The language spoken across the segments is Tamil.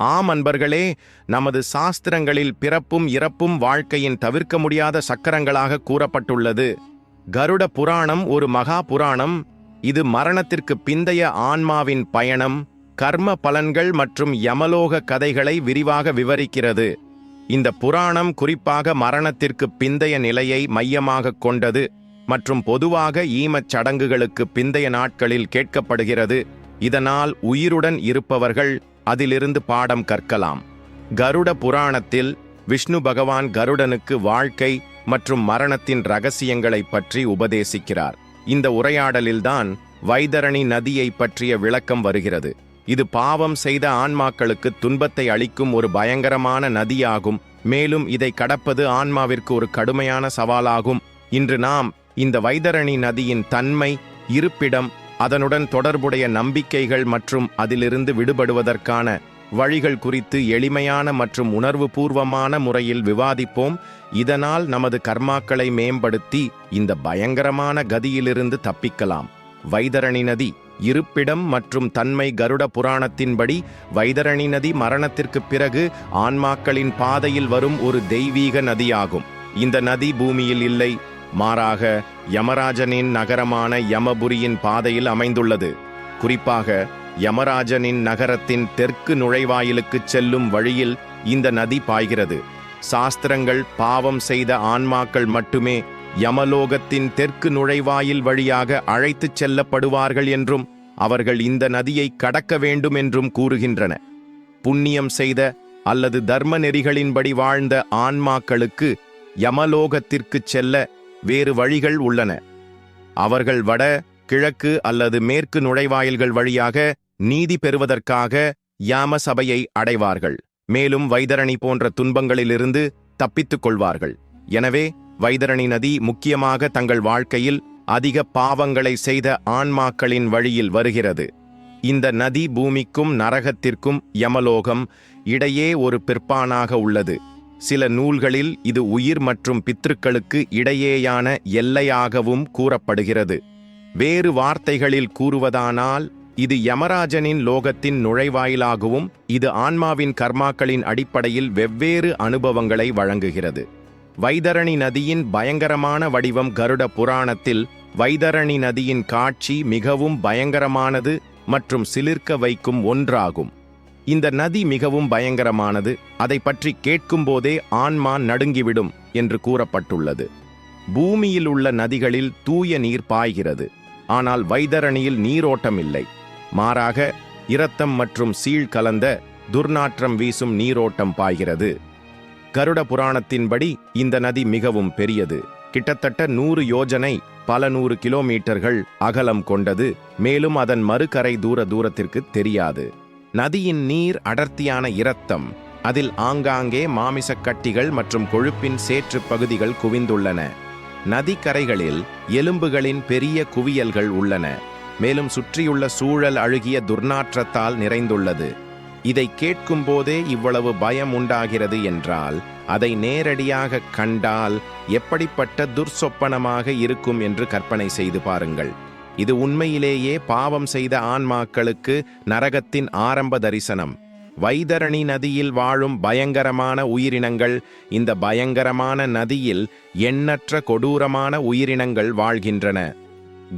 ஆம் அன்பர்களே நமது சாஸ்திரங்களில் பிறப்பும் இறப்பும் வாழ்க்கையின் தவிர்க்க முடியாத சக்கரங்களாக கூறப்பட்டுள்ளது. கருட புராணம் ஒரு மகா புராணம். இது மரணத்திற்கு பிந்தைய ஆன்மாவின் பயணம் கர்ம பலன்கள் மற்றும் யமலோக கதைகளை விரிவாக விவரிக்கிறது. இந்த புராணம் குறிப்பாக மரணத்திற்கு பிந்தைய நிலையை மையமாகக் கொண்டது மற்றும் பொதுவாக ஈமச் சடங்குகளுக்கு பிந்தைய நாட்களில் கேட்கப்படுகிறது. இதனால் உயிருடன் இருப்பவர்கள் அதிலிருந்து பாடம் கற்கலாம். கருட புராணத்தில் விஷ்ணு பகவான் கருடனுக்கு வாழ்க்கை மற்றும் மரணத்தின் ரகசியங்களைப் பற்றி உபதேசிக்கிறார். இந்த உரையாடலில்தான் வைதரணி நதியை பற்றிய விளக்கம் வருகிறது. இது பாவம் செய்த ஆன்மாக்களுக்கு துன்பத்தை அளிக்கும் ஒரு பயங்கரமான நதியாகும். மேலும் இதை கடப்பது ஆன்மாவிற்கு ஒரு கடுமையான சவாலாகும். இன்று நாம் இந்த வைதரணி நதியின் தன்மை இருப்பிடம் அதனுடன் தொடர்புடைய நம்பிக்கைகள் மற்றும் அதிலிருந்து விடுபடுவதற்கான வழிகள் குறித்து எளிமையான மற்றும் உணர்வுபூர்வமான முறையில் விவாதிப்போம். இதனால் நமது கர்மாக்களை மேம்படுத்தி இந்த பயங்கரமான கதியிலிருந்து தப்பிக்கலாம். வைதரணி நதி இருப்பிடம் மற்றும் தன்மை கருட புராணத்தின்படி வைதரணி நதி மரணத்திற்கு பிறகு ஆன்மாக்களின் பாதையில் வரும் ஒரு தெய்வீக நதியாகும். இந்த நதி பூமியில் இல்லை மாறாக யமராஜனின் நகரமான யமபுரியின் பாதையில் அமைந்துள்ளது. குறிப்பாக யமராஜனின் நகரத்தின் தெற்கு நுழைவாயிலுக்குச் செல்லும் வழியில் இந்த நதி பாய்கிறது. சாஸ்திரங்கள் பாவம் செய்த ஆன்மாக்கள் மட்டுமே யமலோகத்தின் தெற்கு நுழைவாயில் வழியாக அழைத்துச் செல்லப்படுவார்கள் என்றும் அவர்கள் இந்த நதியை கடக்க வேண்டும் என்றும் கூறுகின்றன. புண்ணியம் செய்த அல்லது தர்ம நெறிகளின்படி வாழ்ந்த ஆன்மாக்களுக்கு யமலோகத்திற்குச் செல்ல வேறு வழிகள் உள்ளன. அவர்கள் வட கிழக்கு அல்லது மேற்கு நுழைவாயில்கள் வழியாக நீதி பெறுவதற்காக யாம சபையை அடைவார்கள். மேலும் வைதரணி போன்ற துன்பங்களிலிருந்து தப்பித்துக் கொள்வார்கள். எனவே வைதரணி நதி முக்கியமாக தங்கள் வாழ்க்கையில் அதிக பாவங்களை செய்த ஆன்மாக்களின் வழியில் வருகிறது. இந்த நதி பூமிக்கும் நரகத்திற்கும் யமலோகம் இடையே ஒரு பிற்பானாக உள்ளது. சில நூல்களில் இது உயிர் மற்றும் பித்ருக்களுக்கு இடையேயான எல்லையாகவும் கூறப்படுகிறது. வேறு வார்த்தைகளில் கூறுவதானால் இது யமராஜனின் லோகத்தின் நுழைவாயிலாகவும் இது ஆன்மாவின் கர்மாக்களின் அடிப்படையில் வெவ்வேறு அனுபவங்களை வழங்குகிறது. வைதரணி நதியின் பயங்கரமான வடிவம் கருட புராணத்தில் வைதரணி நதியின் காட்சி மிகவும் பயங்கரமானது மற்றும் சிலிர்க்க வைக்கும் ஒன்றாகும். இந்த நதி மிகவும் பயங்கரமானது அதை பற்றி கேட்கும்போதே ஆன்மா நடுங்கிவிடும் என்று கூறப்பட்டுள்ளது. பூமியில் உள்ள நதிகளில் தூய நீர் பாய்கிறது ஆனால் வைதரணியில் நீரோட்டம் இல்லை மாறாக இரத்தம் மற்றும் சீழ் கலந்த துர்நாற்றம் வீசும் நீரோட்டம் பாய்கிறது. கருட புராணத்தின்படி இந்த நதி மிகவும் பெரியது. கிட்டத்தட்ட நூறு யோஜனை பல நூறு கிலோமீட்டர்கள் அகலம் கொண்டது மேலும் அதன் மறுகரை தூர தூரத்திற்கு தெரியாது. நதியின் நீர் அடர்த்தியான இரத்தம். அதில் ஆங்காங்கே மாமிசக் கட்டிகள் மற்றும் கொழுப்பின் சேற்றுப் பகுதிகள் குவிந்துள்ளன. நதிக்கரைகளில் எலும்புகளின் பெரிய குவியல்கள் உள்ளன. மேலும் சுற்றியுள்ள சூழல் அழுகிய துர்நாற்றத்தால் நிறைந்துள்ளது. இதை கேட்கும்போதே இவ்வளவு பயம் உண்டாகிறது என்றால் அதை நேரடியாக கண்டால் எப்படிப்பட்ட துர்சொப்பனமாக இருக்கும் என்று கற்பனை செய்து பாருங்கள். இது உண்மையிலேயே பாவம் செய்த ஆன்மாக்களுக்கு நரகத்தின் ஆரம்ப தரிசனம். வைதரணி நதியில் வாழும் பயங்கரமான உயிரினங்கள் இந்த பயங்கரமான நதியில் எண்ணற்ற கொடூரமான உயிரினங்கள் வாழ்கின்றன.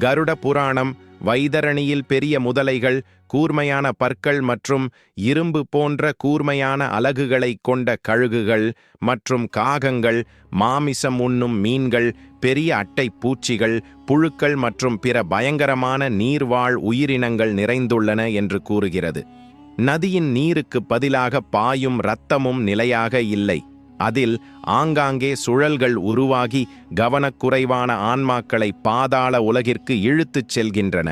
கருட புராணம் வைதரணியில் பெரிய முதலைகள் கூர்மையான பற்கள் மற்றும் இரும்பு போன்ற கூர்மையான அலகுகளைக் கொண்ட கழுகுகள் மற்றும் காகங்கள் மாமிசம் உண்ணும் மீன்கள் பெரிய அட்டை பூச்சிகள் புழுக்கள் மற்றும் பிற பயங்கரமான நீர்வாழ் உயிரினங்கள் நிறைந்துள்ளன என்று கூறுகிறது. நதியின் நீருக்கு பதிலாக பாயும் இரத்தமும் நிலையாக இல்லை. அதில் ஆங்காங்கே சுழல்கள் உருவாகி கவனக்குறைவான ஆன்மாக்களை பாதாள உலகிற்கு இழுத்துச் செல்கின்றன.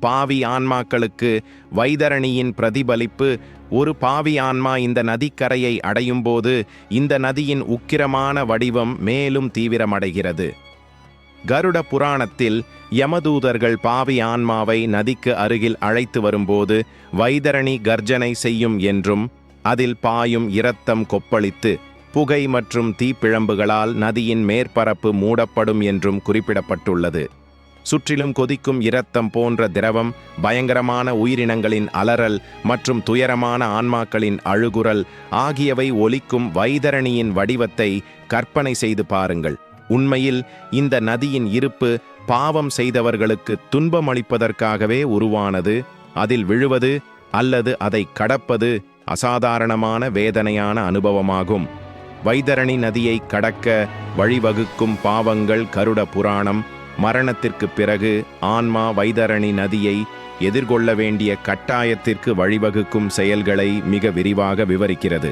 பாவி ஆன்மாக்களுக்கு வைதரணியின் பிரதிபலிப்பு ஒரு பாவி ஆன்மா இந்த நதிக்கரையை அடையும்போது இந்த நதியின் உக்கிரமான வடிவம் மேலும் தீவிரமடைகிறது. கருட புராணத்தில் யமதூதர்கள் பாவி ஆன்மாவை நதிக்கு அருகில் அழைத்து வரும்போது வைதரணி கர்ஜனை செய்யும் என்றும் அதில் பாயும் இரத்தம் கொப்பளித்து புகை மற்றும் தீப்பிழம்புகளால் நதியின் மேற்பரப்பு மூடப்படும் என்றும் குறிப்பிடப்பட்டுள்ளது. சுற்றிலும் கொதிக்கும் இரத்தம் போன்ற திரவம் பயங்கரமான உயிரினங்களின் அலறல் மற்றும் துயரமான ஆன்மாக்களின் அழுகுரல் ஆகியவை ஒலிக்கும் வைதரணியின் வடிவத்தை கற்பனை செய்து பாருங்கள். உண்மையில் இந்த நதியின் இருப்பு பாவம் செய்தவர்களுக்கு துன்பமளிப்பதற்காகவே உருவானது அதில் விழுவது அல்லது அதை கடப்பது அசாதாரணமான வேதனையான அனுபவமாகும். வைதரணி நதியை கடக்க வழிவகுக்கும் பாவங்கள் கருட புராணம். மரணத்திற்கு பிறகு ஆன்மா வைதரணி நதியை எதிர்கொள்ள வேண்டிய கட்டாயத்திற்கு வழிவகுக்கும் செயல்களை மிக விரிவாக விவரிக்கிறது.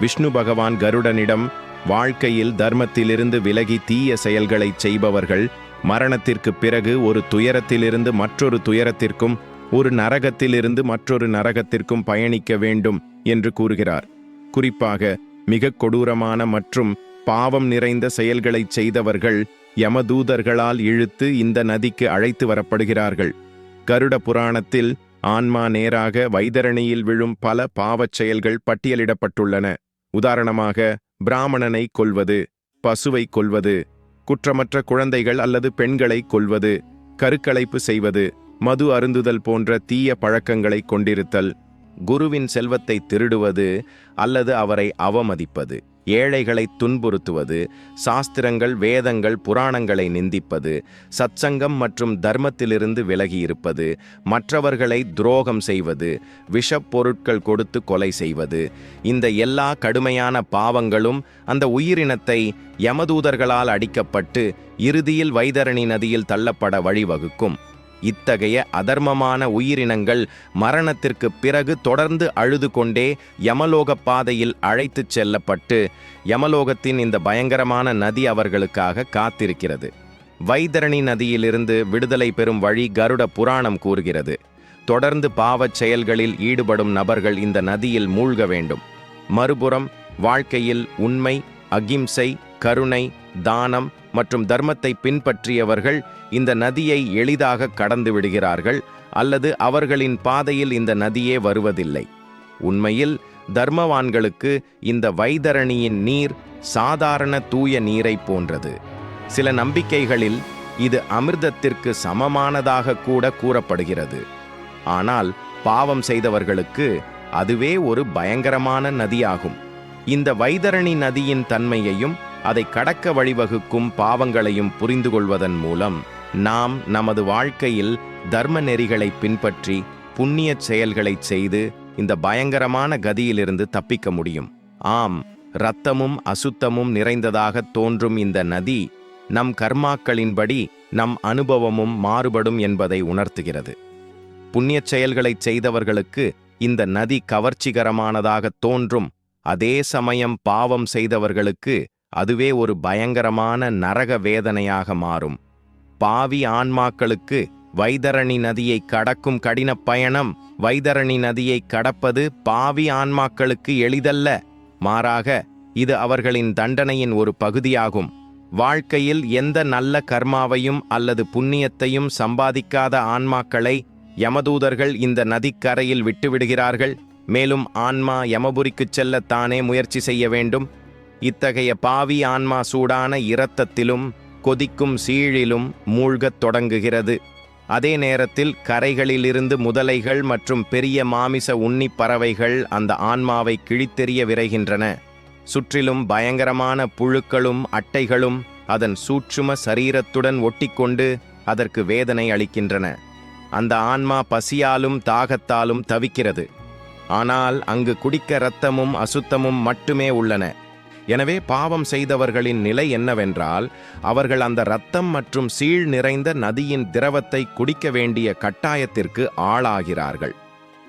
விஷ்ணு பகவான் கருடனிடம் வாழ்க்கையில் தர்மத்திலிருந்து விலகி தீய செயல்களைச் செய்பவர்கள் மரணத்திற்கு பிறகு ஒரு துயரத்திலிருந்து மற்றொரு துயரத்திற்கும் ஒரு நரகத்திலிருந்து மற்றொரு நரகத்திற்கும் பயணிக்க வேண்டும் என்று கூறுகிறார். குறிப்பாக மிக கொடூரமான மற்றும் பாவம் நிறைந்த செயல்களைச் செய்தவர்கள் யமதூதர்களால் இழுத்து இந்த நதிக்கு அழைத்து வரப்படுகிறார்கள். கருட புராணத்தில் ஆன்மா நேராக வைதரணியில் விழும் பல பாவச் செயல்கள் பட்டியலிடப்பட்டுள்ளன. உதாரணமாக பிராமணனை கொல்வது பசுவை கொல்வது குற்றமற்ற குழந்தைகள் அல்லது பெண்களை கொல்வது கருக்கலைப்பு செய்வது மது அருந்துதல் போன்ற தீய பழக்கங்களை கொண்டிருத்தல் குருவின் செல்வத்தை திருடுவது அல்லது அவரை அவமதிப்பது ஏழைகளை துன்புறுத்துவது சாஸ்திரங்கள் வேதங்கள் புராணங்களை நிந்திப்பது சத்சங்கம் மற்றும் தர்மத்திலிருந்து விலகியிருப்பது மற்றவர்களை துரோகம் செய்வது விஷப் பொருட்கள் கொடுத்து கொலை செய்வது இந்த எல்லா கடுமையான பாவங்களும் அந்த உயிரினத்தை யமதூதர்களால் அடிக்கப்பட்டு இறுதியில் வைதரணி நதியில் தள்ளப்பட வழிவகுக்கும். இத்தகைய அதர்மமான உயிரினங்கள் மரணத்திற்கு பிறகு தொடர்ந்து அழுது கொண்டே யமலோக பாதையில் அழைத்துச் செல்லப்பட்டு யமலோகத்தின் இந்த பயங்கரமான நதி அவர்களுக்காக காத்திருக்கிறது. வைதரணி நதியிலிருந்து விடுதலை பெறும் வழி கருட புராணம் கூறுகிறது. தொடர்ந்து பாவச் செயல்களில் ஈடுபடும் நபர்கள் இந்த நதியில் மூழ்க வேண்டும். மறுபுறம் வாழ்க்கையில் உண்மை அகிம்சை கருணை தானம் மற்றும் தர்மத்தை பின்பற்றியவர்கள் இந்த நதியை எளிதாக கடந்து விடுகிறார்கள் அல்லது அவர்களின் பாதையில் இந்த நதியே வருவதில்லை. உண்மையில் தர்மவான்களுக்கு இந்த வைதரணியின் நீர் சாதாரண தூய நீரை போன்றது. சில நம்பிக்கைகளில் இது அமிர்தத்திற்கு சமமானதாக கூட கூறப்படுகிறது. ஆனால் பாவம் செய்தவர்களுக்கு அதுவே ஒரு பயங்கரமான நதியாகும். இந்த வைதரணி நதியின் தன்மையையும் அதை கடக்க வழிவகுக்கும் பாவங்களையும் புரிந்து கொள்வதன் மூலம் நாம் நமது வாழ்க்கையில் தர்ம நெறிகளை பின்பற்றி புண்ணிய செயல்களைச் செய்து இந்த பயங்கரமான கதியிலிருந்து தப்பிக்க முடியும். ஆம் இரத்தமும் அசுத்தமும் நிறைந்ததாக தோன்றும் இந்த நதி நம் கர்மாக்களின்படி நம் அனுபவமும் மாறுபடும் என்பதை உணர்த்துகிறது. புண்ணியச் செயல்களைச் செய்தவர்களுக்கு இந்த நதி கவர்ச்சிகரமானதாக தோன்றும். அதே சமயம் பாவம் செய்தவர்களுக்கு அதுவே ஒரு பயங்கரமான நரக வேதனையாக மாறும். பாவி ஆன்மாக்களுக்கு வைதரணி நதியை கடக்கும் கடின பயணம் வைதரணி நதியை கடப்பது பாவி ஆன்மாக்களுக்கு எளிதல்ல. மாறாக இது அவர்களின் தண்டனையின் ஒரு பகுதியாகும். வாழ்க்கையில் எந்த நல்ல கர்மாவையும் அல்லது புண்ணியத்தையும் சம்பாதிக்காத ஆன்மாக்களை யமதூதர்கள் இந்த நதிக்கரையில் விட்டுவிடுகிறார்கள். மேலும் ஆன்மா யமபுரிக்குச் செல்ல தானே முயற்சி செய்ய வேண்டும். இத்தகைய பாவி ஆன்மா சூடான இரத்தத்திலும் கொதிக்கும் சீழிலும் மூழ்கத் தொடங்குகிறது. அதே நேரத்தில் கரைகளிலிருந்து முதலைகள் மற்றும் பெரிய மாமிச உண்ணி பறவைகள் அந்த ஆன்மாவை கிழித்தெறிய விரைகின்றன. சுற்றிலும் பயங்கரமான புழுக்களும் அட்டைகளும் அதன் சூட்சும சரீரத்துடன் ஒட்டிக்கொண்டு அதற்கு வேதனை அளிக்கின்றன. அந்த ஆன்மா பசியாலும் தாகத்தாலும் தவிக்கிறது. ஆனால் அங்கு குடிக்க இரத்தமும் அசுத்தமும் மட்டுமே உள்ளன. எனவே பாவம் செய்தவர்களின் நிலை என்னவென்றால் அவர்கள் அந்த இரத்தம் மற்றும் சீழ் நிறைந்த நதியின் திரவத்தை குடிக்க வேண்டிய கட்டாயத்திற்கு ஆளாகிறார்கள்.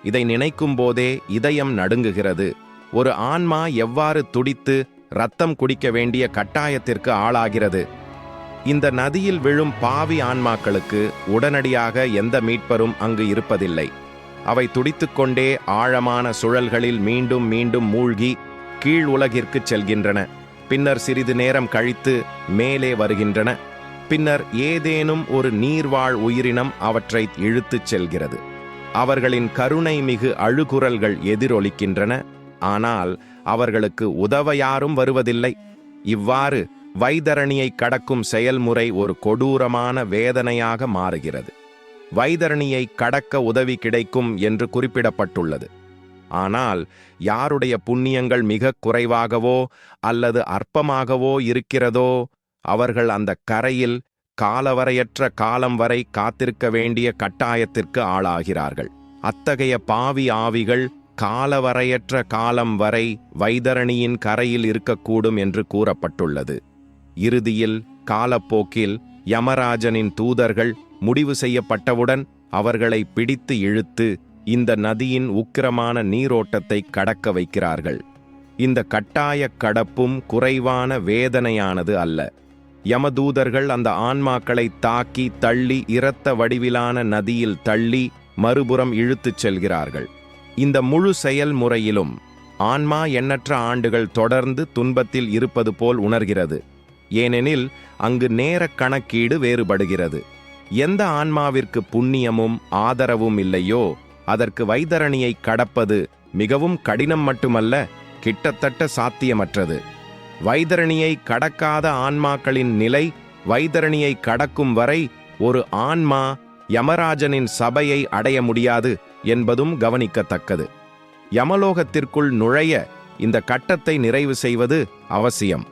இதை நினைக்கும் போதே இதயம் நடுங்குகிறது. ஒரு ஆன்மா எவ்வாறு துடித்து ரத்தம் குடிக்க வேண்டிய கட்டாயத்திற்கு ஆளாகிறது. இந்த நதியில் விழும் பாவி ஆன்மாக்களுக்கு உடனடியாக எந்த மீட்பரும் அங்கு இருப்பதில்லை. அவை துடித்துக்கொண்டே ஆழமான சுழல்களில் மீண்டும் மீண்டும் மூழ்கி கீழ் உலகிற்குச் செல்கின்றன. பின்னர் சிறிது நேரம் கழித்து மேலே வருகின்றன. பின்னர் ஏதேனும் ஒரு நீர்வாழ் உயிரினம் அவற்றை இழுத்துச் செல்கிறது. அவர்களின் கருணை மிகு அழுகுரல்கள் எதிரொலிக்கின்றன. ஆனால் அவர்களுக்கு உதவ யாரும் வருவதில்லை. இவ்வாறு வைதரணியை கடக்கும் செயல்முறை ஒரு கொடூரமான வேதனையாக மாறுகிறது. வைதரணியை கடக்க உதவி கிடைக்கும் என்று குறிப்பிடப்பட்டுள்ளது. ஆனால் யாருடைய புண்ணியங்கள் மிக குறைவாகவோ அல்லது அற்பமாகவோ இருக்கிறதோ அவர்கள் அந்த கரையில் காலவரையற்ற காலம் வரை காத்திருக்க வேண்டிய கட்டாயத்திற்கு ஆளாகிறார்கள். அத்தகைய பாவி ஆவிகள் காலவரையற்ற காலம் வரை வைதரணியின் கரையில் இருக்கக்கூடும் என்று கூறப்பட்டுள்ளது. இறுதியில் காலப்போக்கில் யமராஜனின் தூதர்கள் முடிவு செய்யப்பட்டவுடன் அவர்களை பிடித்து இழுத்து இந்த நதியின் உக்கிரமான நீரோட்டத்தை கடக்க வைக்கிறார்கள். இந்த கட்டாயக் கடப்பும் குறைவான வேதனையானது அல்ல. யமதூதர்கள் அந்த ஆன்மாக்களை தாக்கி தள்ளி இரத்த வடிவிலான நதியில் தள்ளி மறுபுறம் இழுத்துச் செல்கிறார்கள். இந்த முழு செயல்முறையிலும் ஆன்மா எண்ணற்ற ஆண்டுகள் தொடர்ந்து துன்பத்தில் இருப்பது போல் உணர்கிறது. ஏனெனில் அங்கு நேரக் கணக்கீடு வேறுபடுகிறது. எந்த ஆன்மாவிற்கு புண்ணியமும் ஆதரவும் இல்லையோ அதற்கு வைதரணியை கடப்பது மிகவும் கடினம் மட்டுமல்ல கிட்டத்தட்ட சாத்தியமற்றது. வைதரணியை கடக்காத ஆன்மாக்களின் நிலை வைதரணியை கடக்கும் வரை ஒரு ஆன்மா யமராஜனின் சபையை அடைய முடியாது என்பதும் கவனிக்கத்தக்கது. யமலோகத்திற்குள் நுழைய இந்த கட்டத்தை நிறைவு செய்வது அவசியம்.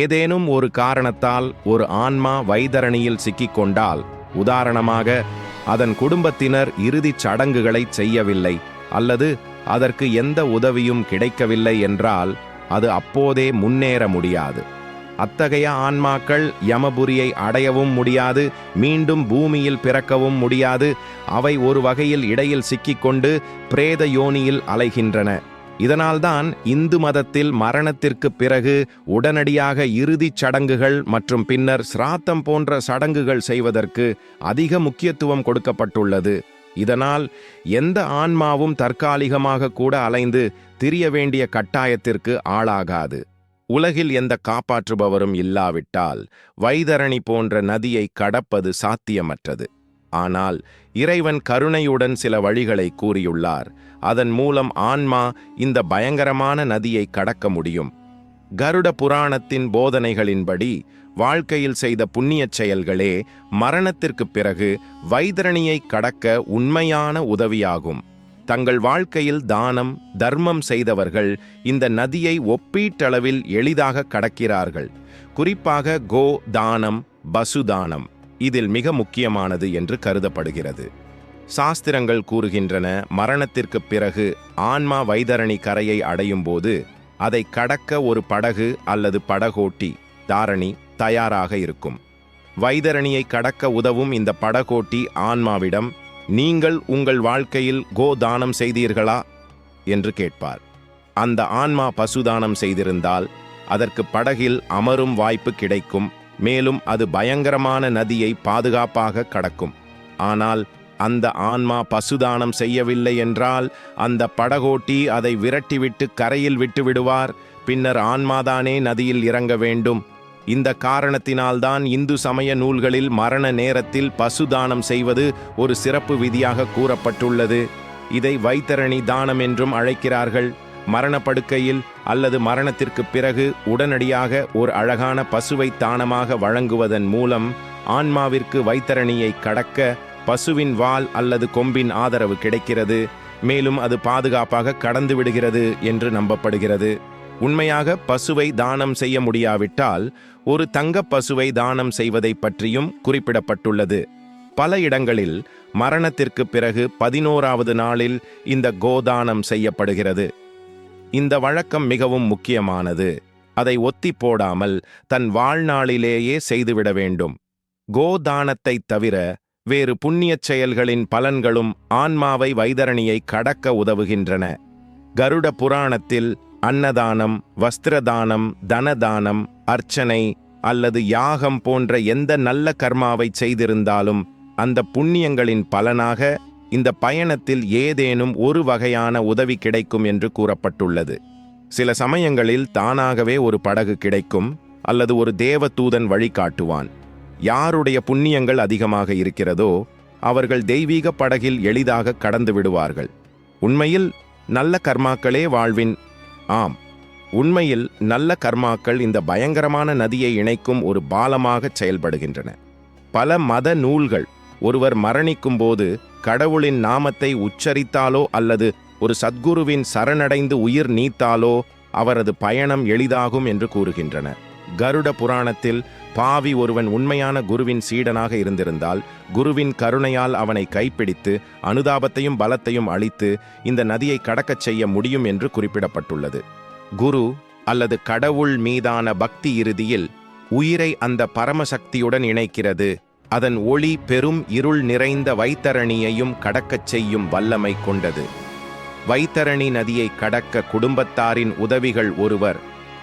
ஏதேனும் ஒரு காரணத்தால் ஒரு ஆன்மா வைதரணியில் சிக்கிக்கொண்டால் உதாரணமாக அதன் குடும்பத்தினர் இறுதிச் சடங்குகளை செய்யவில்லை அல்லது அதற்கு எந்த உதவியும் கிடைக்கவில்லை என்றால் அது அப்போதே முன்னேற முடியாது. அத்தகைய ஆன்மாக்கள் யமபுரியை அடையவும் முடியாது மீண்டும் பூமியில் பிறக்கவும் முடியாது அவை ஒரு வகையில் இடையில் சிக்கிக்கொண்டு பிரேத யோனியில் அலைகின்றன. இதனால்தான் இந்து மதத்தில் மரணத்திற்கு பிறகு உடனடியாக இறுதிச் சடங்குகள் மற்றும் பின்னர் சிராத்தம் போன்ற சடங்குகள் செய்வதற்கு அதிக முக்கியத்துவம் கொடுக்கப்பட்டுள்ளது. இதனால் எந்த ஆன்மாவும் தற்காலிகமாக கூட அலைந்து திரிய வேண்டிய கட்டாயத்திற்கு ஆளாகாது. உலகில் எந்த காப்பாற்றுபவரும் இல்லாவிட்டால் வைதரணி போன்ற நதியை கடப்பது சாத்தியமற்றது. ஆனால் இறைவன் கருணையுடன் சில வழிகளை கூறியுள்ளார். அதன் மூலம் ஆன்மா இந்த பயங்கரமான நதியை கடக்க முடியும். கருட புராணத்தின் போதனைகளின்படி வாழ்க்கையில் செய்த புண்ணியச் செயல்களே மரணத்திற்குப் பிறகு வைதரணியை கடக்க உண்மையான உதவியாகும். தங்கள் வாழ்க்கையில் தானம் தர்மம் செய்தவர்கள் இந்த நதியை ஒப்பீட்டளவில் எளிதாக கடக்கிறார்கள். குறிப்பாக கோ தானம் பசுதானம். இதில் மிக முக்கியமானது என்று கருதப்படுகிறது. சாஸ்திரங்கள் கூறுகின்றன மரணத்திற்கு பிறகு ஆன்மா வைதரணி கரையை அடையும் போது அதை கடக்க ஒரு படகு அல்லது படகோட்டி தாரணி தயாராக இருக்கும். வைதரணியை கடக்க உதவும் இந்த படகோட்டி ஆன்மாவிடம் நீங்கள் உங்கள் வாழ்க்கையில் கோ தானம் செய்தீர்களா? என்று கேட்பார். அந்த ஆன்மா பசுதானம் செய்திருந்தால் அதற்கு படகில் அமரும் வாய்ப்பு கிடைக்கும். மேலும் அது பயங்கரமான நதியை பாதுகாப்பாக கடக்கும். ஆனால் அந்த ஆன்மா பசுதானம் செய்யவில்லை என்றால் அந்த படகோட்டி அதை விரட்டிவிட்டு கரையில் விட்டு விடுவார் பின்னர் ஆன்மாதானே நதியில் இறங்க வேண்டும். இந்த காரணத்தினால்தான் இந்து சமய நூல்களில் மரண நேரத்தில் பசுதானம் செய்வது ஒரு சிறப்பு விதியாக கூறப்பட்டுள்ளது. இதை வைத்தரணி தானம் என்றும் அழைக்கிறார்கள். மரணப்படுக்கையில் அல்லது மரணத்திற்கு பிறகு உடனடியாக ஒரு அழகான பசுவை தானமாக வழங்குவதன் மூலம் ஆன்மாவிற்கு வைத்தரணியை கடக்க பசுவின் வால் அல்லது கொம்பின் ஆதரவு கிடைக்கிறது. மேலும் அது பாதுகாப்பாக கடந்து விடுகிறது என்று நம்பப்படுகிறது. உண்மையாக பசுவை தானம் செய்ய முடியாவிட்டால் ஒரு தங்கப் பசுவை தானம் செய்வதை பற்றியும் குறிப்பிடப்பட்டுள்ளது. பல இடங்களில் மரணத்திற்கு பிறகு பதினோராவது நாளில் இந்த கோதானம் செய்யப்படுகிறது. இந்த வழக்கம் மிகவும் முக்கியமானது. அதை ஒத்தி போடாமல் தன் வாழ்நாளிலேயே செய்துவிட வேண்டும். கோதானத்தைத் தவிர வேறு புண்ணியச் செயல்களின் பலன்களும் ஆன்மாவை வைதரணியை கடக்க உதவுகின்றன. கருட புராணத்தில் அன்னதானம் வஸ்திரதானம் தனதானம் அர்ச்சனை அல்லது யாகம் போன்ற எந்த நல்ல கர்மாவை செய்திருந்தாலும் அந்த புண்ணியங்களின் பலனாக இந்த பயணத்தில் ஏதேனும் ஒரு வகையான உதவி கிடைக்கும் என்று கூறப்பட்டுள்ளது. சில சமயங்களில் தானாகவே ஒரு படகு கிடைக்கும் அல்லது ஒரு தேவதூதன் வழிகாட்டுவான் யாருடைய புண்ணியங்கள் அதிகமாக இருக்கிறதோ அவர்கள் தெய்வீக படகில் எளிதாக கடந்து விடுவார்கள். உண்மையில் நல்ல கர்மாக்களே வாழ்வின் ஆம் உண்மையில் நல்ல கர்மாக்கள் இந்த பயங்கரமான நதியை இணைக்கும் ஒரு பாலமாக செயல்படுகின்றன. பல மத நூல்கள் ஒருவர் மரணிக்கும் போது கடவுளின் நாமத்தை உச்சரித்தாலோ அல்லது ஒரு சத்குருவின் சரணடைந்து உயிர் நீத்தாலோ அவரது பயணம் எளிதாகும் என்று கூறுகின்றன. கருட புராணத்தில் பாவி ஒருவன் உண்மையான குருவின் சீடனாக இருந்திருந்தால் குருவின் கருணையால் அவனை கைப்பிடித்து அனுதாபத்தையும் பலத்தையும் அளித்து இந்த நதியை கடக்கச் செய்ய முடியும் என்று குறிப்பிடப்பட்டுள்ளது. குரு அல்லது கடவுள் மீதான பக்தி இறுதியில் உயிரை அந்த பரமசக்தியுடன் இணைக்கிறது. அதன் ஒளி பெரும் இருள் நிறைந்த வைத்தரணியையும் கடக்கச் செய்யும் வல்லமை கொண்டது. வைத்தரணி நதியை கடக்க குடும்பத்தாரின் உதவிகள் ஒருவர்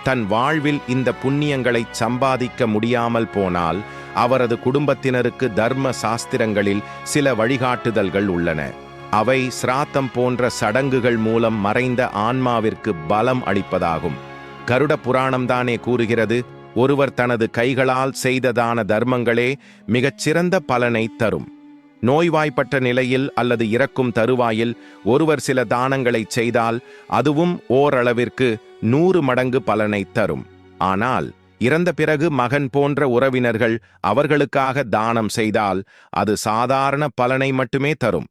தன் வாழ்வில் இந்த புண்ணியங்களைச் சம்பாதிக்க முடியாமல் போனால் அவரது குடும்பத்தினருக்கு தர்ம சாஸ்திரங்களில் சில வழிகாட்டுதல்கள் உள்ளன. அவை சிராத்தம் போன்ற சடங்குகள் மூலம் மறைந்த ஆன்மாவிற்கு பலம் அளிப்பதாகும். கருட புராணம்தானே கூறுகிறது? ஒருவர் தனது கைகளால் செய்ததான தர்மங்களே மிகச்சிறந்த பலனை தரும். நோய்வாய்ப்பட்ட நிலையில் அல்லது இறக்கும் தருவாயில் ஒருவர் சில தானங்களை செய்தால் அதுவும் ஓரளவிற்கு நூறு மடங்கு பலனை தரும். ஆனால் இறந்த பிறகு மகன் போன்ற உறவினர்கள் அவர்களுக்காக தானம் செய்தால் அது சாதாரண பலனை மட்டுமே தரும்.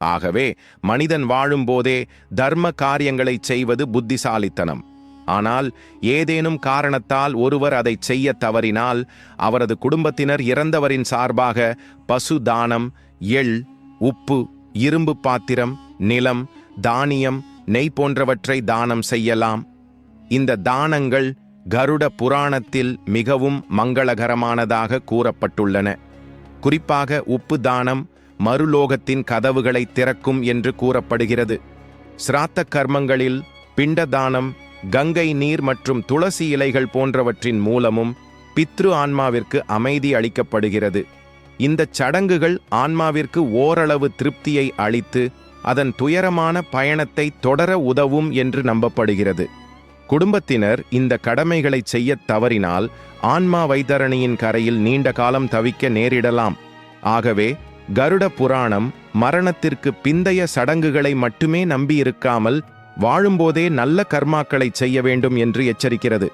ஆகவே மனிதன் வாழும்போதே தர்ம காரியங்களைச் செய்வது புத்திசாலித்தனம். ஆனால் ஏதேனும் காரணத்தால் ஒருவர் அதைச் செய்ய தவறினால் அவரது குடும்பத்தினர் இறந்தவரின் சார்பாக பசு தானம் எள் உப்பு இரும்பு பாத்திரம் நிலம் தானியம் நெய் போன்றவற்றை தானம் செய்யலாம். இந்த தானங்கள் கருட புராணத்தில் மிகவும் மங்களகரமானதாக கூறப்பட்டுள்ளன. குறிப்பாக உப்பு தானம் மறுலோகத்தின் கதவுகளை திறக்கும் என்று கூறப்படுகிறது. சிராத்த கர்மங்களில் பிண்ட தானம் கங்கை நீர் மற்றும் துளசி இலைகள் போன்றவற்றின் மூலமும் பித்ரு ஆன்மாவிற்கு அமைதி அளிக்கப்படுகிறது. இந்தச் சடங்குகள் ஆன்மாவிற்கு ஓரளவு திருப்தியை அளித்து அதன் துயரமான பயணத்தை தொடர உதவும் என்று நம்பப்படுகிறது. குடும்பத்தினர் இந்த கடமைகளை செய்யத் தவறினால் ஆன்மா வைத்தரணியின் கரையில் நீண்ட காலம் தவிக்க நேரிடலாம். ஆகவே கருட புராணம் மரணத்திற்கு பிந்தைய சடங்குகளை மட்டுமே நம்பியிருக்காமல் வாழும்போதே நல்ல கர்மாக்களை செய்ய வேண்டும் என்று எச்சரிக்கிறது.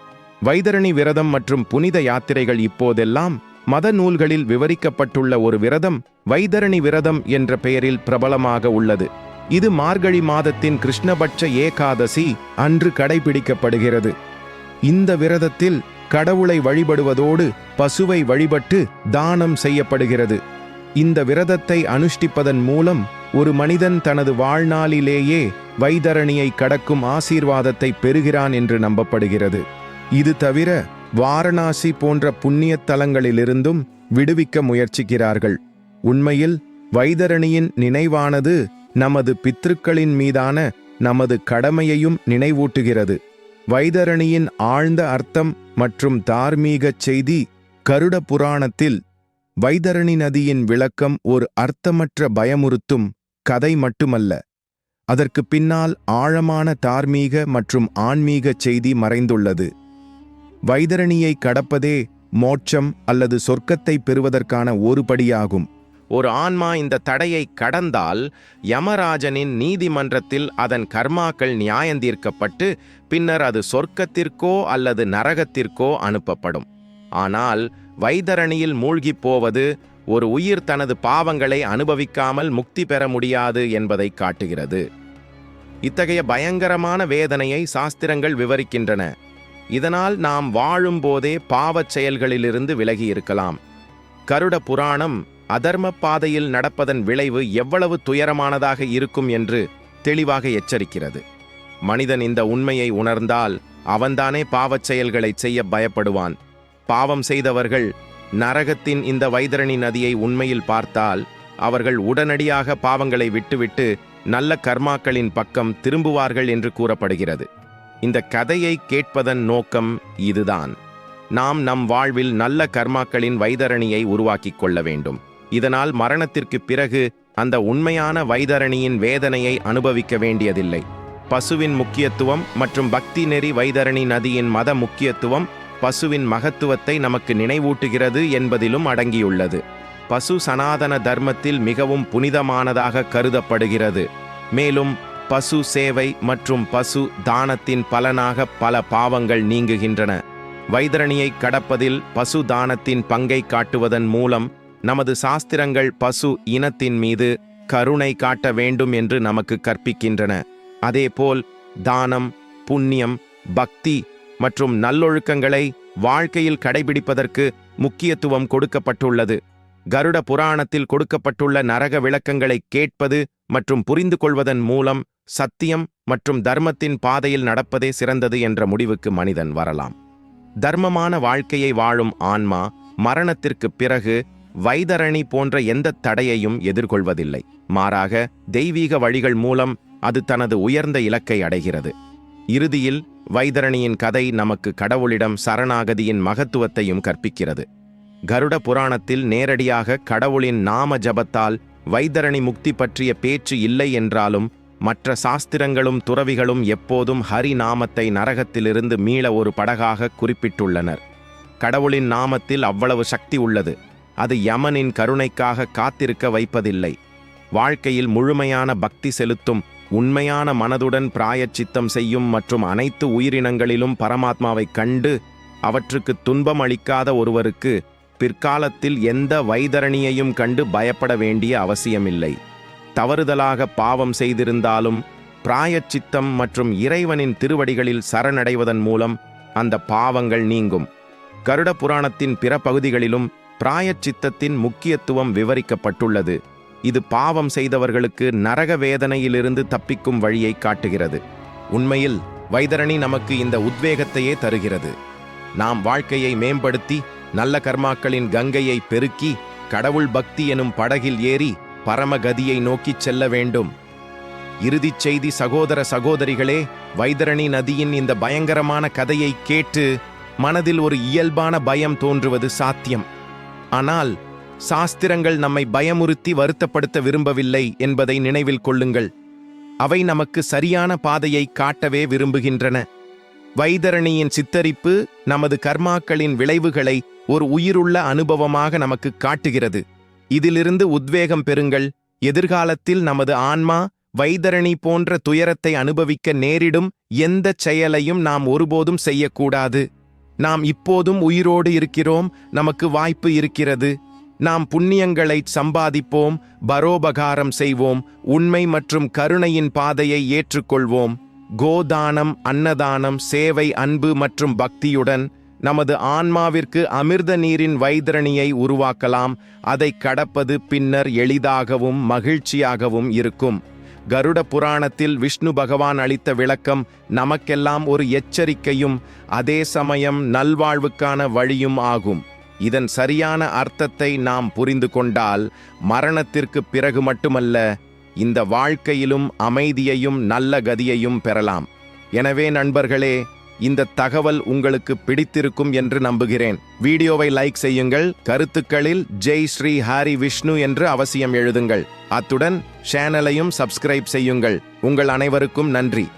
வைதரணி விரதம் மற்றும் புனித யாத்திரைகள் இப்போதெல்லாம் மத நூல்களில் விவரிக்கப்பட்டுள்ள ஒரு விரதம் வைதரணி விரதம் என்ற பெயரில் பிரபலமாக உள்ளது. இது மார்கழி மாதத்தின் கிருஷ்ணபட்ச ஏகாதசி அன்று கடைபிடிக்கப்படுகிறது. இந்த விரதத்தில் கடவுளை வழிபடுவதோடு பசுவை வழிபட்டு தானம் செய்யப்படுகிறது. இந்த விரதத்தை அனுஷ்டிப்பதன் மூலம் ஒரு மனிதன் தனது வாழ்நாளிலேயே வைதரணியை கடக்கும் ஆசீர்வாதத்தை பெறுகிறான் என்று நம்பப்படுகிறது. இது தவிர வாரணாசி போன்ற புண்ணிய தலங்களிலிருந்தும் விடுவிக்க முயற்சிக்கிறார்கள். உண்மையில் வைதரணியின் நினைவானது நமது பித்ருக்களின் மீதான நமது கடமையையும் நினைவூட்டுகிறது. வைதரணியின் ஆழ்ந்த அர்த்தம் மற்றும் தார்மீகச் செய்தி கருட புராணத்தில் வைதரணி நதியின் விளக்கம் ஒரு அர்த்தமற்ற பயமுறுத்தும் கதை மட்டுமல்ல. அதற்கு பின்னால் ஆழமான தார்மீக மற்றும் ஆன்மீக செய்தி மறைந்துள்ளது. வைதரணியை கடப்பதே மோட்சம் அல்லது சொர்க்கத்தை பெறுவதற்கான ஒரு படியாகும். ஒரு ஆன்மா இந்த தடையை கடந்தால் யமராஜனின் நீதிமன்றத்தில் அதன் கர்மாக்கள் நியாயந்தீர்க்கப்பட்டு பின்னர் அது சொர்க்கத்திற்கோ அல்லது நரகத்திற்கோ அனுப்பப்படும். ஆனால் வைதரணியில் மூழ்கிப் போவது ஒரு உயிர் தனது பாவங்களை அனுபவிக்காமல் முக்தி பெற முடியாது என்பதை காட்டுகிறது. இத்தகைய பயங்கரமான வேதனையை சாஸ்திரங்கள் விவரிக்கின்றன. இதனால் நாம் வாழும்போதே பாவச் செயல்களிலிருந்து விலகி இருக்கலாம். கருட புராணம் அதர்ம பாதையில் நடப்பதன் விளைவு எவ்வளவு துயரமானதாக இருக்கும் என்று தெளிவாக எச்சரிக்கிறது. மனிதன் இந்த உண்மையை உணர்ந்தால் அவன்தானே பாவச் செயல்களைச் செய்ய பயப்படுவான். பாவம் செய்தவர்கள் நரகத்தின் இந்த வைதரணி நதியை உண்மையில் பார்த்தால் அவர்கள் உடனடியாக பாவங்களை விட்டுவிட்டு நல்ல கர்மாக்களின் பக்கம் திரும்புவார்கள் என்று கூறப்படுகிறது. இந்த கதையை கேட்பதன் நோக்கம் இதுதான். நாம் நம் வாழ்வில் நல்ல கர்மாக்களின் வைதரணியை உருவாக்கிக் கொள்ள வேண்டும். இதனால் மரணத்திற்கு பிறகு அந்த உண்மையான வைதரணியின் வேதனையை அனுபவிக்க வேண்டியதில்லை. பசுவின் முக்கியத்துவம் மற்றும் பக்தி நெறி வைதரணி நதியின் மத முக்கியத்துவம் பசுவின் மகத்துவத்தை நமக்கு நினைவூட்டுகிறது என்பதிலும் அடங்கியுள்ளது. பசு சனாதன தர்மத்தில் மிகவும் புனிதமானதாக கருதப்படுகிறது. மேலும் பசு சேவை மற்றும் பசு தானத்தின் பலனாக பல பாவங்கள் நீங்குகின்றன. வைதரணியை கடப்பதில் பசு தானத்தின் பங்கை காட்டுவதன் மூலம் நமது சாஸ்திரங்கள் பசு இனத்தின் மீது கருணை காட்ட வேண்டும் என்று நமக்கு கற்பிக்கின்றன. அதேபோல் தானம் புண்ணியம் பக்தி மற்றும் நல்லொழுக்கங்களை வாழ்க்கையில் கடைபிடிப்பதற்கு முக்கியத்துவம் கொடுக்கப்பட்டுள்ளது. கருட புராணத்தில் கொடுக்கப்பட்டுள்ள நரக விளக்கங்களை கேட்பது மற்றும் புரிந்து கொள்வதன் மூலம் சத்தியம் மற்றும் தர்மத்தின் பாதையில் நடப்பதே சிறந்தது என்ற முடிவுக்கு மனிதன் வரலாம். தர்மமான வாழ்க்கையை வாழும் ஆன்மா மரணத்திற்குப் பிறகு வைதரணி போன்ற எந்த தடையையும் எதிர்கொள்வதில்லை. மாறாக தெய்வீக வழிகள் மூலம் அது தனது உயர்ந்த இலக்கை அடைகிறது. இறுதியில் வைதரணியின் கதை நமக்கு கடவுளிடம் சரணாகதியின் மகத்துவத்தையும் கற்பிக்கிறது. கருட புராணத்தில் நேரடியாக கடவுளின் நாம ஜபத்தால் வைதரணி முக்தி பற்றிய பேச்சு இல்லை என்றாலும் மற்ற சாஸ்திரங்களும் துறவிகளும் எப்போதும் ஹரி நாமத்தை நரகத்திலிருந்து மீள ஒரு படகாக குறிப்பிட்டுள்ளனர். கடவுளின் நாமத்தில் அவ்வளவு சக்தி உள்ளது. அது யமனின் கருணைக்காக காத்திருக்க வைப்பதில்லை. வாழ்க்கையில் முழுமையான பக்தி செலுத்தும் உண்மையான மனதுடன் பிராயச்சித்தம் செய்யும் மற்றும் அனைத்து உயிரினங்களிலும் பரமாத்மாவைக் கண்டு அவற்றுக்கு துன்பம் அளிக்காத ஒருவருக்கு பிற்காலத்தில் எந்த வைதரணியையும் கண்டு பயப்பட வேண்டிய அவசியமில்லை. தவறுதலாக பாவம் செய்திருந்தாலும் பிராயச்சித்தம் மற்றும் இறைவனின் திருவடிகளில் சரணடைவதன் மூலம் அந்த பாவங்கள் நீங்கும். கருட புராணத்தின் பிற பகுதிகளிலும் பிராயச்சித்தத்தின் முக்கியத்துவம் விவரிக்கப்பட்டுள்ளது. இது பாவம் செய்தவர்களுக்கு நரக வேதனையிலிருந்து தப்பிக்கும் வழியை காட்டுகிறது. உண்மையில் வைதரணி நமக்கு இந்த உத்வேகத்தையே தருகிறது. நாம் வாழ்க்கையை மேம்படுத்தி நல்ல கர்மாக்களின் கங்கையை பெருக்கி கடவுள் பக்தி எனும் படகில் ஏறி பரமகதியை நோக்கிச் செல்ல வேண்டும். இறுதிச் செய்தி சகோதர சகோதரிகளே வைதரணி நதியின் இந்த பயங்கரமான கதையை கேட்டு மனதில் ஒரு இயல்பான பயம் தோன்றுவது சாத்தியம். ஆனால் சாஸ்திரங்கள் நம்மை பயமுறுத்தி வருத்தப்படுத்த விரும்பவில்லை என்பதை நினைவில் கொள்ளுங்கள். அவை நமக்கு சரியான பாதையை காட்டவே விரும்புகின்றன. வைதரணியின் சித்தரிப்பு நமது கர்மாக்களின் விளைவுகளை ஒரு உயிருள்ள அனுபவமாக நமக்கு காட்டுகிறது. இதிலிருந்து உத்வேகம் பெறுங்கள். எதிர்காலத்தில் நமது ஆன்மா வைதரணி போன்ற துயரத்தை அனுபவிக்க நேரிடும் எந்த செயலையும் நாம் ஒருபோதும் செய்யக்கூடாது. நாம் இப்போதும் உயிரோடு இருக்கிறோம். நமக்கு வாய்ப்பு இருக்கிறது. நாம் புண்ணியங்களை சம்பாதிப்போம் பரோபகாரம் செய்வோம் உண்மை மற்றும் கருணையின் பாதையை ஏற்றுக்கொள்வோம். கோதானம் அன்னதானம் சேவை அன்பு மற்றும் பக்தியுடன் நமது ஆன்மாவிற்கு அமிர்த நீரின் வைதரணியை உருவாக்கலாம். அதை கடப்பது பின்னர் எளிதாகவும் மகிழ்ச்சியாகவும் இருக்கும். கருட புராணத்தில் விஷ்ணு பகவான் அளித்த விளக்கம் நமக்கெல்லாம் ஒரு எச்சரிக்கையும் அதே சமயம் நல்வாழ்வுக்கான வழியும் ஆகும். இதன் சரியான அர்த்தத்தை நாம் புரிந்து கொண்டால் மரணத்திற்கு பிறகு மட்டுமல்ல இந்த வாழ்க்கையிலும் அமைதியையும் நல்ல கதியையும் பெறலாம். எனவே நண்பர்களே இந்த தகவல் உங்களுக்கு பிடித்திருக்கும் என்று நம்புகிறேன். வீடியோவை லைக் செய்யுங்கள் கருத்துக்களில் ஜெய் ஸ்ரீ ஹாரி விஷ்ணு என்று அவசியம் எழுதுங்கள். அத்துடன் சேனலையும் சப்ஸ்கிரைப் செய்யுங்கள். உங்கள் அனைவருக்கும் நன்றி.